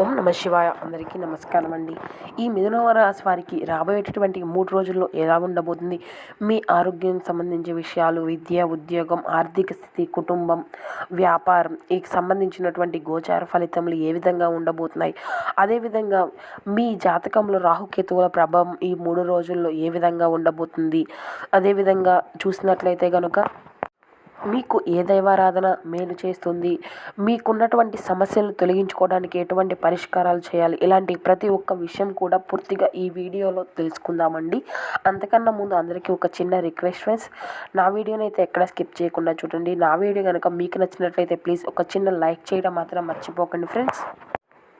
ఓం నమ శివాయ. అందరికీ నమస్కారం అండి. ఈ మిథున రాశి వారికి రాబోయేటటువంటి మూడు రోజుల్లో ఎలా ఉండబోతుంది? మీ ఆరోగ్యం సంబంధించిన విషయాలు విద్య ఉద్యోగం ఆర్థిక స్థితి కుటుంబం వ్యాపారం ఈ సంబంధించినటువంటి గోచార ఫలితములు ఏ విధంగా ఉండబోతున్నాయి? అదేవిధంగా మీ జాతకంలో రాహుకేతువుల ప్రభావం ఈ మూడు రోజుల్లో ఏ విధంగా ఉండబోతుంది? అదేవిధంగా చూసినట్లయితే కనుక మీకు ఏ దైవారాధన మేలు చేస్తుంది? మీకున్నటువంటి సమస్యలు తొలగించుకోవడానికి ఎటువంటి పరిష్కారాలు చేయాలి? ఇలాంటి ప్రతి ఒక్క విషయం కూడా పూర్తిగా ఈ వీడియోలో తెలుసుకుందామండి. అంతకన్నా ముందు అందరికీ ఒక చిన్న రిక్వెస్ట్ ఫ్రెండ్స్. నా వీడియోని అయితే ఎక్కడ స్కిప్ చేయకుండా చూడండి. నా వీడియో కనుక మీకు నచ్చినట్లయితే ప్లీజ్ ఒక చిన్న లైక్ చేయడం మాత్రం మర్చిపోకండి ఫ్రెండ్స్.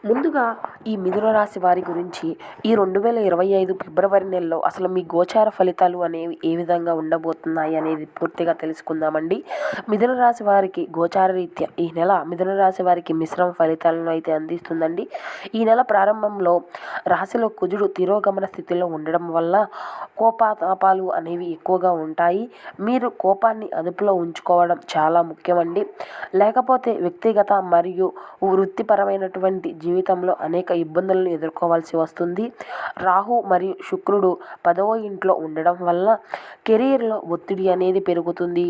ముందుగా ఈ మిథున రాశి వారి గురించి ఈ రెండు వేల ఇరవై ఐదు ఫిబ్రవరి నెలలో అసలు మీ గోచార ఫలితాలు అనేవి ఏ విధంగా ఉండబోతున్నాయి అనేది పూర్తిగా తెలుసుకుందామండి. మిథున రాశి వారికి గోచార రీత్యా ఈ నెల మిథున రాశి వారికి మిశ్రమ ఫలితాలను అయితే అందిస్తుందండి. ఈ నెల ప్రారంభంలో రాశిలో కుజుడు తిరోగమన స్థితిలో ఉండడం వల్ల కోపాతాపాలు అనేవి ఎక్కువగా ఉంటాయి. మీరు కోపాన్ని అదుపులో ఉంచుకోవడం చాలా ముఖ్యమండి. లేకపోతే వ్యక్తిగత మరియు వృత్తిపరమైనటువంటి జీవితంలో అనేక ఇబ్బందులను ఎదుర్కోవాల్సి వస్తుంది. రాహు మరియు శుక్రుడు పదవ ఇంట్లో ఉండడం వల్ల కెరీర్లో ఒత్తిడి అనేది పెరుగుతుంది.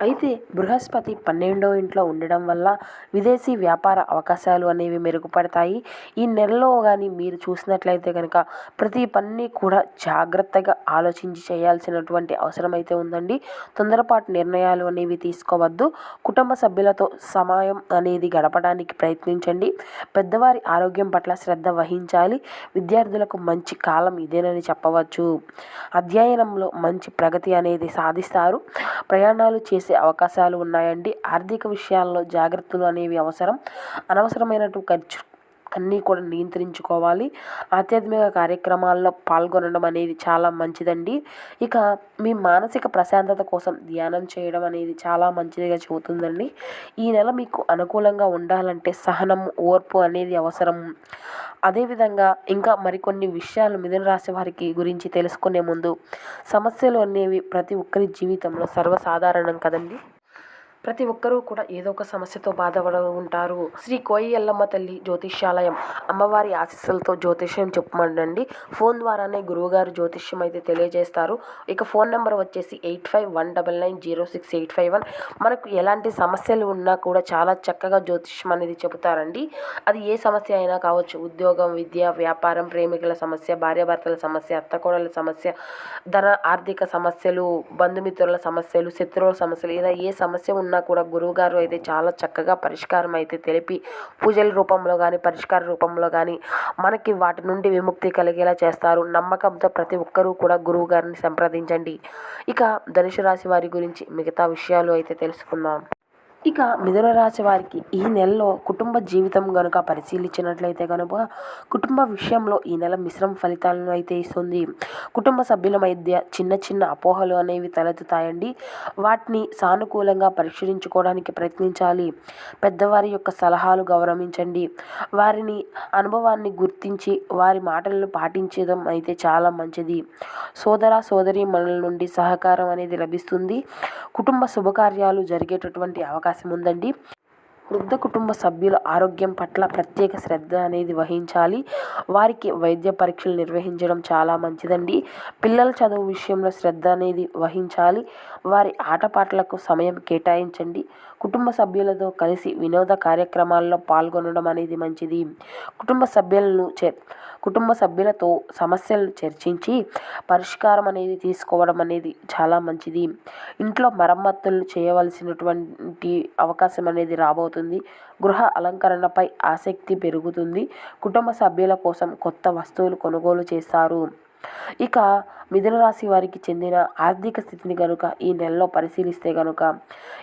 అయితే బృహస్పతి పన్నెండో ఇంట్లో ఉండడం వల్ల విదేశీ వ్యాపార అవకాశాలు అనేవి మెరుగుపడతాయి. ఈ నెలలో కానీ మీరు చూసినట్లయితే కనుక ప్రతి పని కూడా జాగ్రత్తగా ఆలోచించి చేయాల్సినటువంటి అవసరం అయితే ఉందండి. తొందరపాటు నిర్ణయాలు అనేవి తీసుకోవద్దు. కుటుంబ సభ్యులతో సమయం అనేది గడపడానికి ప్రయత్నించండి. పెద్దవారి ఆరోగ్యం పట్ల శ్రద్ధ వహించాలి. విద్యార్థులకు మంచి కాలం ఇదేనని చెప్పవచ్చు. అధ్యయనంలో మంచి ప్రగతి అనేది సాధిస్తారు. ప్రయాణాలు చేసే అవకాశాలు ఉన్నాయండి. ఆర్థిక విషయాల్లో జాగ్రత్తలు అనేవి అవసరం. అనవసరమైనటువంటి ఖర్చు అన్నీ కూడా నియంత్రించుకోవాలి. ఆధ్యాత్మిక కార్యక్రమాల్లో పాల్గొనడం అనేది చాలా మంచిదండి. ఇక మీ మానసిక ప్రశాంతత కోసం ధ్యానం చేయడం అనేది చాలా మంచిదిగా చెబుతుందండి. ఈ నెల మీకు అనుకూలంగా ఉండాలంటే సహనం ఓర్పు అనేది అవసరం. అదేవిధంగా ఇంకా మరికొన్ని విషయాలు మిథున రాశి వారికి గురించి తెలుసుకునే ముందు సమస్యలు అనేవి ప్రతి ఒక్కరి జీవితంలో సర్వసాధారణం కదండి? ప్రతి ఒక్కరూ కూడా ఏదో ఒక సమస్యతో బాధపడ ఉంటారు. శ్రీ కోయి ఎల్లమ్మ తల్లి జ్యోతిష్యాలయం. అమ్మవారి ఆశీస్సులతో జ్యోతిష్యం చెప్పమండండి. ఫోన్ ద్వారానే గురువుగారు జ్యోతిష్యం అయితే తెలియజేస్తారు. ఇక ఫోన్ నెంబర్ వచ్చేసి eight five one double nine zero six eight five one. మనకు ఎలాంటి సమస్యలు ఉన్నా కూడా చాలా చక్కగా జ్యోతిష్యం అనేది చెబుతారండి. అది ఏ సమస్య అయినా కావచ్చు. ఉద్యోగం విద్య వ్యాపారం ప్రేమికుల సమస్య భార్యాభర్తల సమస్య అత్తకోడల సమస్య ధన ఆర్థిక సమస్యలు బంధుమిత్రుల సమస్యలు శత్రువుల సమస్యలు ఇలా ఏ సమస్య ఉన్నా కూడా గురువుగారు అయితే చాలా చక్కగా పరిష్కారం అయితే తెలిపి పూజల రూపంలో కానీ పరిష్కార రూపంలో కానీ మనకి వాటి నుండి విముక్తి కలిగేలా చేస్తారు. నమ్మకంతో ప్రతి ఒక్కరూ కూడా గురువు గారిని సంప్రదించండి. ఇక ధనుసు రాశి వారి గురించి మిగతా విషయాలు అయితే తెలుసుకుందాం. ఇక మిథున రాశి వారికి ఈ నెలలో కుటుంబ జీవితం కనుక పరిశీలించినట్లయితే కనుక కుటుంబ విషయంలో ఈ నెల మిశ్రమ ఫలితాలను అయితే ఇస్తుంది. కుటుంబ సభ్యుల మధ్య చిన్న చిన్న అపోహలు అనేవి తలెత్తుతాయండి. వాటిని సానుకూలంగా పరిష్కరించుకోవడానికి ప్రయత్నించాలి. పెద్దవారి యొక్క సలహాలు గౌరవించండి. వారిని అనుభవాన్ని గుర్తించి వారి మాటలను పాటించడం అయితే చాలా మంచిది. సోదర సోదరి మనల నుండి సహకారం అనేది లభిస్తుంది. కుటుంబ శుభకార్యాలు జరిగేటటువంటి అవకాశం అవకాశం ఉందండి. వృద్ధ కుటుంబ సభ్యుల ఆరోగ్యం పట్ల ప్రత్యేక శ్రద్ధ అనేది వహించాలి. వారికి వైద్య పరీక్షలు నిర్వహించడం చాలా మంచిదండి. పిల్లల చదువు విషయంలో శ్రద్ధ అనేది వహించాలి. వారి ఆటపాటలకు సమయం కేటాయించండి. కుటుంబ సభ్యులతో కలిసి వినోద కార్యక్రమాల్లో పాల్గొనడం అనేది మంచిది. కుటుంబ సభ్యులను చే కుటుంబ సభ్యులతో సమస్యలను చర్చించి పరిష్కారం అనేది తీసుకోవడం అనేది చాలా మంచిది. ఇంట్లో మరమ్మతులు చేయవలసినటువంటి అవకాశం అనేది రాబోతుంది. గృహ అలంకరణపై ఆసక్తి పెరుగుతుంది. కుటుంబ సభ్యుల కోసం కొత్త వస్తువులు కొనుగోలు చేస్తారు. ఇక మిథున రాశి వారికి చెందిన ఆర్థిక స్థితిని కనుక ఈ నెలలో పరిశీలిస్తే కనుక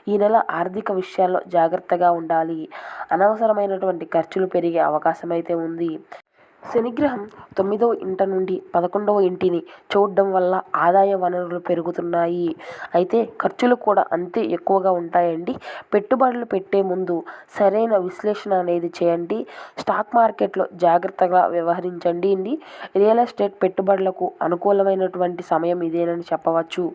ఈ నెల ఆర్థిక విషయాల్లో జాగ్రత్తగా ఉండాలి. అనవసరమైనటువంటి ఖర్చులు పెరిగే అవకాశం అయితే ఉంది. శనిగ్రహం తొమ్మిదవ ఇంట నుండి పదకొండవ ఇంటిని చూడడం వల్ల ఆదాయ వనరులు పెరుగుతున్నాయి. అయితే ఖర్చులు కూడా అంతే ఎక్కువగా ఉంటాయండి. పెట్టుబడులు పెట్టే ముందు సరైన విశ్లేషణ అనేది చేయండి. స్టాక్ మార్కెట్లో జాగ్రత్తగా వ్యవహరించండి అండి. రియల్ ఎస్టేట్ పెట్టుబడులకు అనుకూలమైనటువంటి సమయం ఇదేనని చెప్పవచ్చు.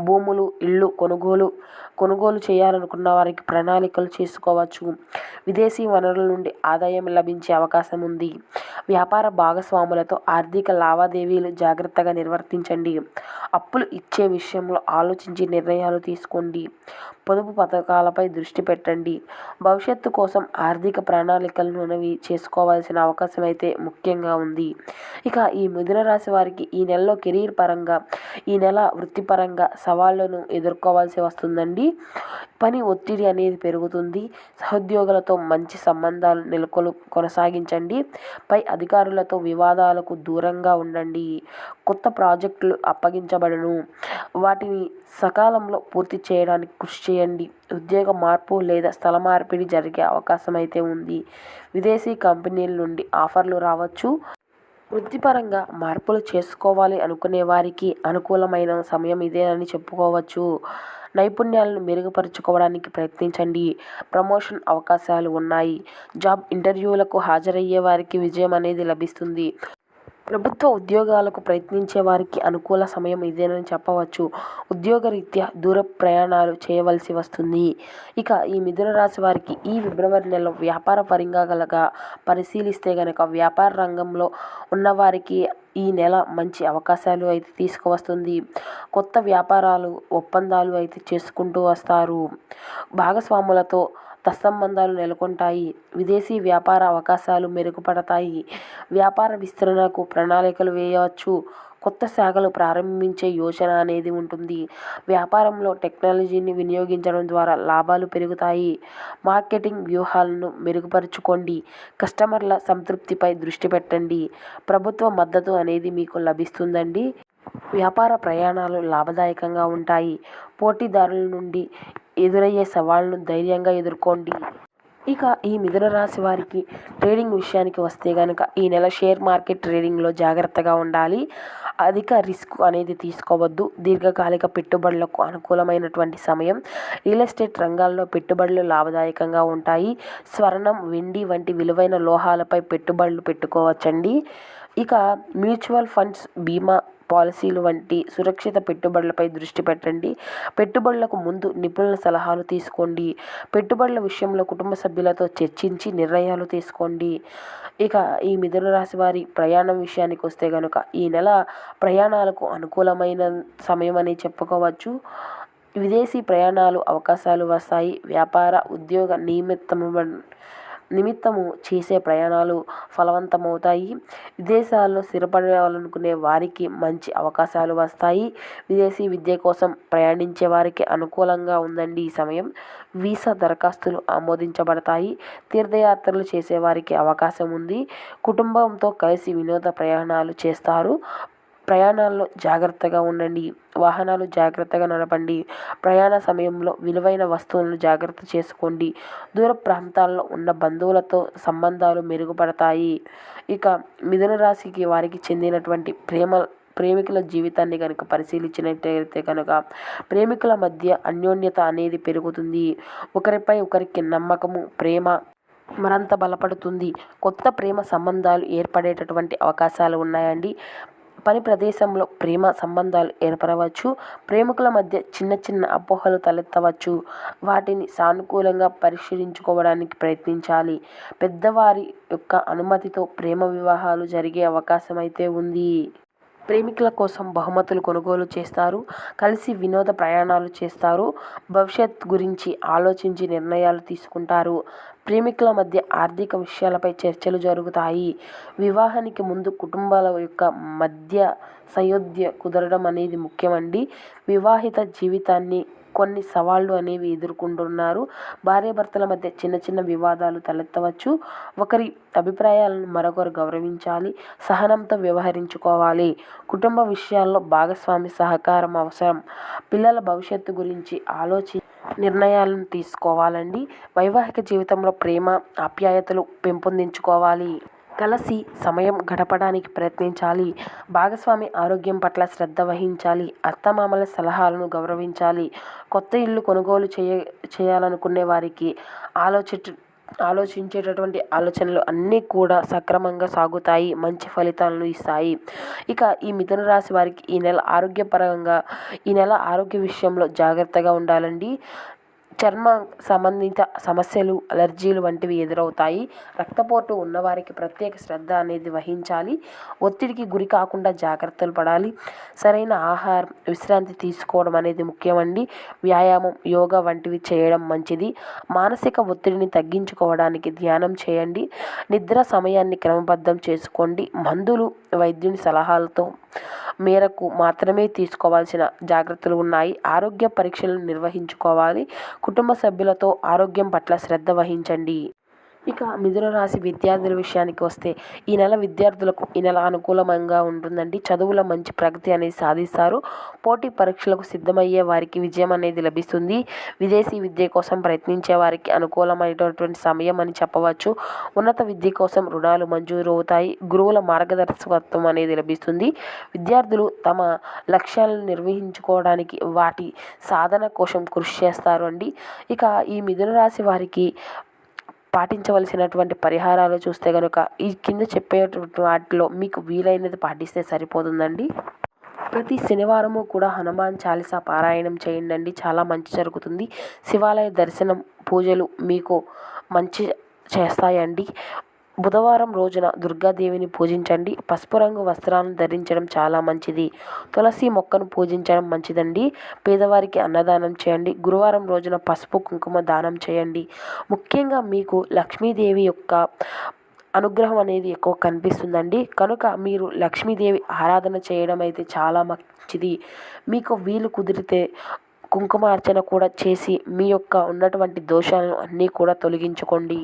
భూములు ఇళ్ళు కొనుగోలు కొనుగోలు చేయాలనుకున్న వారికి ప్రణాళికలు చేసుకోవచ్చు. విదేశీ వనరుల నుండి ఆదాయం లభించే అవకాశం ఉంది. వ్యాపార భాగస్వాములతో ఆర్థిక లావాదేవీలు జాగ్రత్తగా నిర్వర్తించండి. అప్పులు ఇచ్చే విషయంలో ఆలోచించి నిర్ణయాలు తీసుకోండి. పొదుపు పథకాలపై దృష్టి పెట్టండి. భవిష్యత్తు కోసం ఆర్థిక ప్రణాళికలను అనేవి చేసుకోవాల్సిన అవకాశం అయితే ముఖ్యంగా ఉంది. ఇక ఈ మిథున రాశి వారికి ఈ నెలలో కెరీర్ పరంగా ఈ నెల వృత్తిపరంగా సవాళ్ళను ఎదుర్కోవాల్సి వస్తుందండి. పని ఒత్తిడి అనేది పెరుగుతుంది. సహోద్యోగులతో మంచి సంబంధాలు నెలకొలు కొనసాగించండి. పై అధికారులతో వివాదాలకు దూరంగా ఉండండి. కొత్త ప్రాజెక్టులు అప్పగించబడను. వాటిని సకాలంలో పూర్తి చేయడానికి కృషి చేయండి. ఉద్యోగ మార్పు లేదా స్థల మార్పిడి జరిగే అవకాశం అయితే ఉంది. విదేశీ కంపెనీల నుండి ఆఫర్లు రావచ్చు. వృత్తిపరంగా మార్పులు చేసుకోవాలి అనుకునే వారికి అనుకూలమైన సమయం ఇదేనని చెప్పుకోవచ్చు. నైపుణ్యాలను మెరుగుపరుచుకోవడానికి ప్రయత్నించండి. ప్రమోషన్ అవకాశాలు ఉన్నాయి. జాబ్ ఇంటర్వ్యూలకు హాజరయ్యే వారికి విజయం అనేది లభిస్తుంది. ప్రభుత్వ ఉద్యోగాలకు ప్రయత్నించే వారికి అనుకూల సమయం ఇదేనని చెప్పవచ్చు. ఉద్యోగరీత్యా దూర ప్రయాణాలు చేయవలసి వస్తుంది. ఇక ఈ మిథున రాశి వారికి ఈ ఫిబ్రవరి నెలలో వ్యాపార పరంగా పరిశీలిస్తే కనుక వ్యాపార రంగంలో ఉన్నవారికి ఈ నెల మంచి అవకాశాలు అయితే తీసుకువస్తుంది. కొత్త వ్యాపారాలు ఒప్పందాలు అయితే చేసుకుంటూ వస్తారు. భాగస్వాములతో సత్సంబంధాలు నెలకొంటాయి. విదేశీ వ్యాపార అవకాశాలు మెరుగుపడతాయి. వ్యాపార విస్తరణకు ప్రణాళికలు వేయవచ్చు. కొత్త శాఖలు ప్రారంభించే యోచన అనేది ఉంటుంది. వ్యాపారంలో టెక్నాలజీని వినియోగించడం ద్వారా లాభాలు పెరుగుతాయి. మార్కెటింగ్ వ్యూహాలను మెరుగుపరుచుకోండి. కస్టమర్ల సంతృప్తిపై దృష్టి పెట్టండి. ప్రభుత్వ మద్దతు అనేది మీకు లభిస్తుందండి. వ్యాపార ప్రయాణాలు లాభదాయకంగా ఉంటాయి. పోటీదారుల నుండి ఎదురయ్యే సవాళ్ళను ధైర్యంగా ఎదుర్కోండి. ఇక ఈ మిథున రాశి వారికి ట్రేడింగ్ విషయానికి వస్తే కనుక ఈ నెల షేర్ మార్కెట్ ట్రేడింగ్లో జాగ్రత్తగా ఉండాలి. అధిక రిస్క్ అనేది తీసుకోవద్దు. దీర్ఘకాలిక పెట్టుబడులకు అనుకూలమైనటువంటి సమయం. రియల్ ఎస్టేట్ రంగాల్లో పెట్టుబడులు లాభదాయకంగా ఉంటాయి. స్వర్ణం వెండి వంటి విలువైన లోహాలపై పెట్టుబడులు పెట్టుకోవచ్చండి. ఇక మ్యూచువల్ ఫండ్స్ బీమా పాలసీలు వంటి సురక్షిత పెట్టుబడులపై దృష్టి పెట్టండి. పెట్టుబడులకు ముందు నిపుణుల సలహాలు తీసుకోండి. పెట్టుబడుల విషయంలో కుటుంబ సభ్యులతో చర్చించి నిర్ణయాలు తీసుకోండి. ఇక ఈ మిథున రాశి వారి ప్రయాణం విషయానికి వస్తే కనుక ఈ నెల ప్రయాణాలకు అనుకూలమైన సమయం అని చెప్పుకోవచ్చు. విదేశీ ప్రయాణాలు అవకాశాలు వస్తాయి. వ్యాపార ఉద్యోగ నిమిత్తము నిమిత్తము చేసే ప్రయాణాలు ఫలవంతమవుతాయి. విదేశాల్లో స్థిరపడాలనుకునే వారికి మంచి అవకాశాలు వస్తాయి. విదేశీ విద్య కోసం ప్రయాణించే వారికి అనుకూలంగా ఉందండి ఈ సమయం. వీసా దరఖాస్తులు ఆమోదించబడతాయి. తీర్థయాత్రలు చేసేవారికి అవకాశం ఉంది. కుటుంబంతో కలిసి వినోద ప్రయాణాలు చేస్తారు. ప్రయాణాల్లో జాగ్రత్తగా ఉండండి. వాహనాలు జాగ్రత్తగా నడపండి. ప్రయాణ సమయంలో విలువైన వస్తువులను జాగ్రత్త చేసుకోండి. దూర ప్రాంతాల్లో ఉన్న బంధువులతో సంబంధాలు మెరుగుపడతాయి. ఇక మిథున రాశికి వారికి చెందినటువంటి ప్రేమ ప్రేమికుల జీవితాన్ని కనుక పరిశీలించినట్టయితే కనుక ప్రేమికుల మధ్య అన్యోన్యత అనేది పెరుగుతుంది. ఒకరిపై ఒకరికి నమ్మకము ప్రేమ మరంత బలపడుతుంది. కొత్త ప్రేమ సంబంధాలు ఏర్పడేటటువంటి అవకాశాలు ఉన్నాయండి. పని ప్రదేశంలో ప్రేమ సంబంధాలు ఏర్పడవచ్చు. ప్రేమికుల మధ్య చిన్న చిన్న అపోహలు తలెత్తవచ్చు. వాటిని సానుకూలంగా పరిశీలించుకోవడానికి ప్రయత్నించాలి. పెద్దవారి యొక్క అనుమతితో ప్రేమ వివాహాలు జరిగే అవకాశం అయితే ఉంది. ప్రేమికుల కోసం బహుమతులు కొనుగోలు చేస్తారు. కలిసి వినోద ప్రయాణాలు చేస్తారు. భవిష్యత్ గురించి ఆలోచించి నిర్ణయాలు తీసుకుంటారు. ప్రేమికుల మధ్య ఆర్థిక విషయాలపై చర్చలు జరుగుతాయి. వివాహానికి ముందు కుటుంబాల యొక్క మధ్య సయోధ్య కుదరడం అనేది ముఖ్యమండి. వివాహిత జీవితాన్ని కొన్ని సవాళ్ళు అనేవి ఎదుర్కొంటున్నారు. భార్యాభర్తల మధ్య చిన్న చిన్న వివాదాలు తలెత్తవచ్చు. ఒకరి అభిప్రాయాలను మరొకరు గౌరవించాలి. సహనంతో వ్యవహరించుకోవాలి. కుటుంబ విషయాల్లో భాగస్వామి సహకారం అవసరం. పిల్లల భవిష్యత్తు గురించి ఆలోచి నిర్ణయాలను తీసుకోవాలండి. వైవాహిక జీవితంలో ప్రేమ ఆప్యాయతలు పెంపొందించుకోవాలి. కలిసి సమయం గడపడానికి ప్రయత్నించాలి. భాగస్వామి ఆరోగ్యం పట్ల శ్రద్ధ వహించాలి. అత్తమామల సలహాలను గౌరవించాలి. కొత్త ఇల్లు కొనుగోలు చేయ చేయాలనుకునే వారికి ఆలోచించ ఆలోచించేటటువంటి ఆలోచనలు అన్నీ కూడా సక్రమంగా సాగుతాయి మంచి ఫలితాలను ఇస్తాయి. ఇక ఈ మిథున రాశి వారికి ఈ నెల ఆరోగ్యపరంగా ఈ నెల ఆరోగ్య విషయంలో జాగ్రత్తగా ఉండాలండి. చర్మ సంబంధిత సమస్యలు అలర్జీలు వంటివి ఎదురవుతాయి. రక్తపోటు ఉన్నవారికి ప్రత్యేక శ్రద్ధ అనేది వహించాలి. ఒత్తిడికి గురి కాకుండా జాగ్రత్తలు పడాలి. సరైన ఆహారం విశ్రాంతి తీసుకోవడం అనేది ముఖ్యమండి. వ్యాయామం యోగా వంటివి చేయడం మంచిది. మానసిక ఒత్తిడిని తగ్గించుకోవడానికి ధ్యానం చేయండి. నిద్ర సమయాన్ని క్రమబద్ధం చేసుకోండి. మందులు వైద్యుని సలహాలతో మేరకు మాత్రమే తీసుకోవాల్సిన జాగ్రత్తలు ఉన్నాయి. ఆరోగ్య పరీక్షలను నిర్వహించుకోవాలి. కుటుంబ సభ్యులతో ఆరోగ్యం పట్ల శ్రద్ధ వహించండి. ఇక మిథున రాశి విద్యార్థుల విషయానికి వస్తే ఈ నెల విద్యార్థులకు ఈ నెల అనుకూలంగా ఉంటుందండి. చదువుల మంచి ప్రగతి అనేది సాధిస్తారు. పోటీ పరీక్షలకు సిద్ధమయ్యే వారికి విజయం అనేది లభిస్తుంది. విదేశీ విద్య కోసం ప్రయత్నించే వారికి అనుకూలమైనటువంటి సమయం అని చెప్పవచ్చు. ఉన్నత విద్య కోసం రుణాలు మంజూరు అవుతాయి. గురువుల మార్గదర్శకత్వం అనేది లభిస్తుంది. విద్యార్థులు తమ లక్ష్యాలను నిర్వహించుకోవడానికి వాటి సాధన కోసం కృషి చేస్తారు అండి ఇక ఈ మిథున రాశి వారికి పాటించవలసినటువంటి పరిహారాలు చూస్తే కనుక ఈ కింద చెప్పేటువంటి వాటిలో మీకు వీలైనది పాటిస్తే సరిపోతుందండి. ప్రతి శనివారము కూడా హనుమాన్ చాలీసా పారాయణం చేయండి చాలా మంచి జరుగుతుంది. శివాలయ దర్శనం పూజలు మీకు మంచి చేస్తాయండి. బుధవారం రోజున దుర్గాదేవిని పూజించండి. పసుపు రంగు వస్త్రాలను ధరించడం చాలా మంచిది. తులసి మొక్కను పూజించడం మంచిదండి. పేదవారికి అన్నదానం చేయండి. గురువారం రోజున పసుపు కుంకుమ దానం చేయండి. ముఖ్యంగా మీకు లక్ష్మీదేవి యొక్క అనుగ్రహం అనేది ఎక్కువ కనిపిస్తుందండి. కనుక మీరు లక్ష్మీదేవి ఆరాధన చేయడం అయితే చాలా మంచిది. మీకు వీలు కుదిరితే కుంకుమార్చన కూడా చేసి మీ యొక్క ఉన్నటువంటి దోషాలను అన్నీ కూడా తొలగించుకోండి.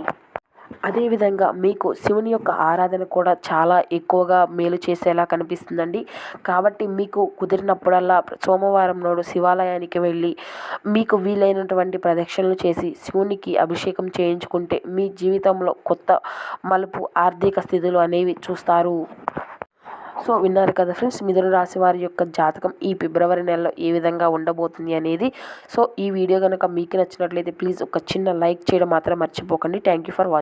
అదేవిధంగా మీకు శివుని యొక్క ఆరాధన కూడా చాలా ఎక్కువగా మేలు చేసేలా కనిపిస్తుందండి. కాబట్టి మీకు కుదిరినప్పుడల్లా సోమవారం నాడు శివాలయానికి వెళ్ళి మీకు వీలైనటువంటి ప్రదక్షిణలు చేసి శివునికి అభిషేకం చేయించుకుంటే మీ జీవితంలో కొత్త మలుపు ఆర్థిక స్థితులు అనేవి చూస్తారు. సో విన్నారు కదా ఫ్రెండ్స్ మిథున రాశి వారి యొక్క జాతకం ఈ ఫిబ్రవరి నెలలో ఏ విధంగా ఉండబోతుంది అనేది. సో ఈ వీడియో కనుక మీకు నచ్చినట్లయితే ప్లీజ్ ఒక చిన్న లైక్ చేయడం మాత్రం మర్చిపోకండి. Thank you for watching